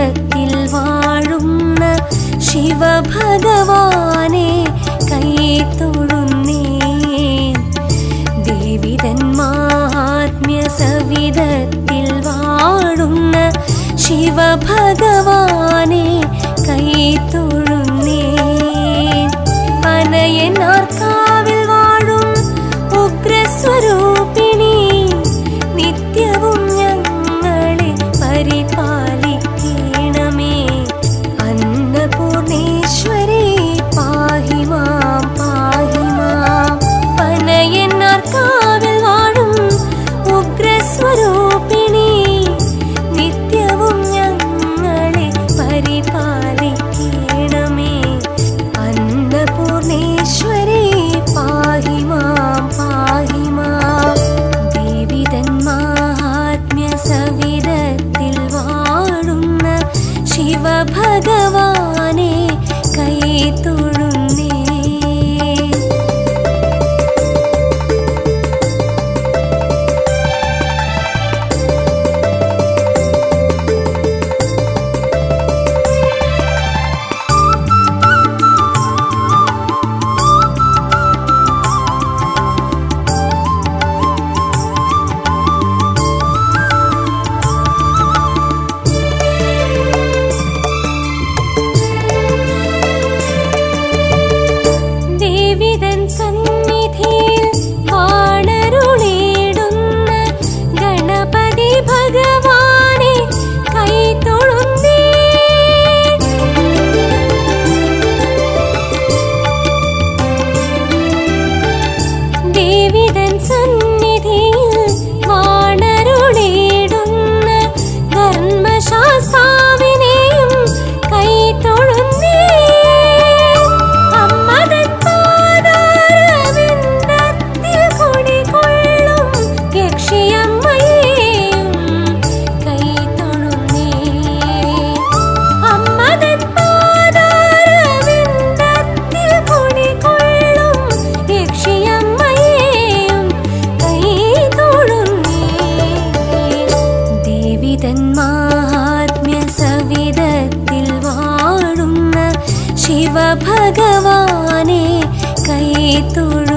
உலகத்தில் வாழும் ശിവഭഗവാനെ കൈ തൊഴുന്നേൻ ദേവിതൻ മാഹാത്മ്യ സവിധത്തിൽ വാഴുന്ന ശിവഭഗവാനെ കൈ തൊഴുന്നേൻ അനയനാർ sun তোর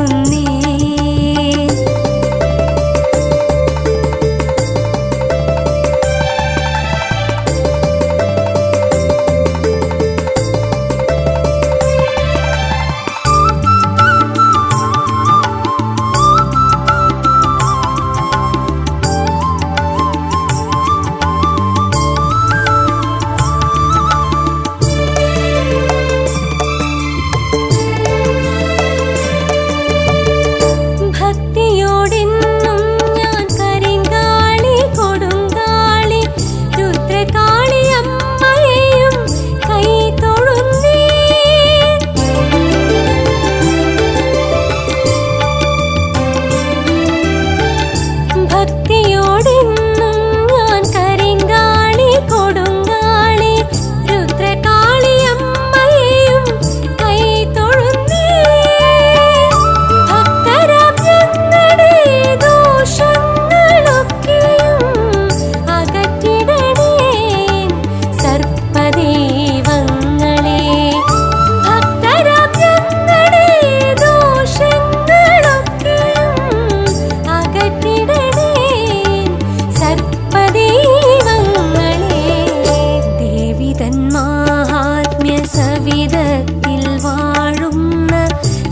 വിധത്തിൽ വാഴുന്ന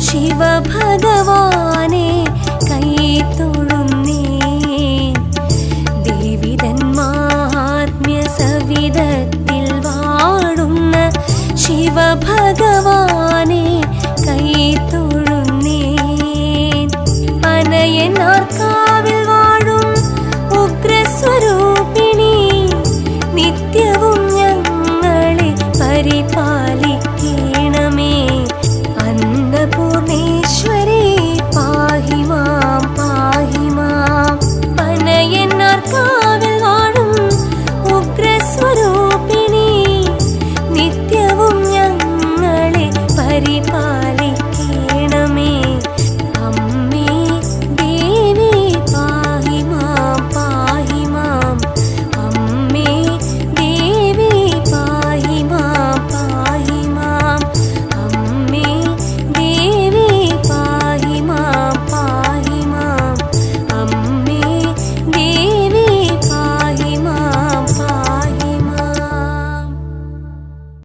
ശിവഭഗവാനെ കൈ തൊഴുന്നേ ദേവിതൻ സവിധത്തിൽ വാഴുന്ന ശിവഭഗവാനെ കൈ തൊഴുന്നേ വാഴും ഉഗ്രസ്വരൂപിണി നിത്യവും ഞങ്ങളെ പരിപാലി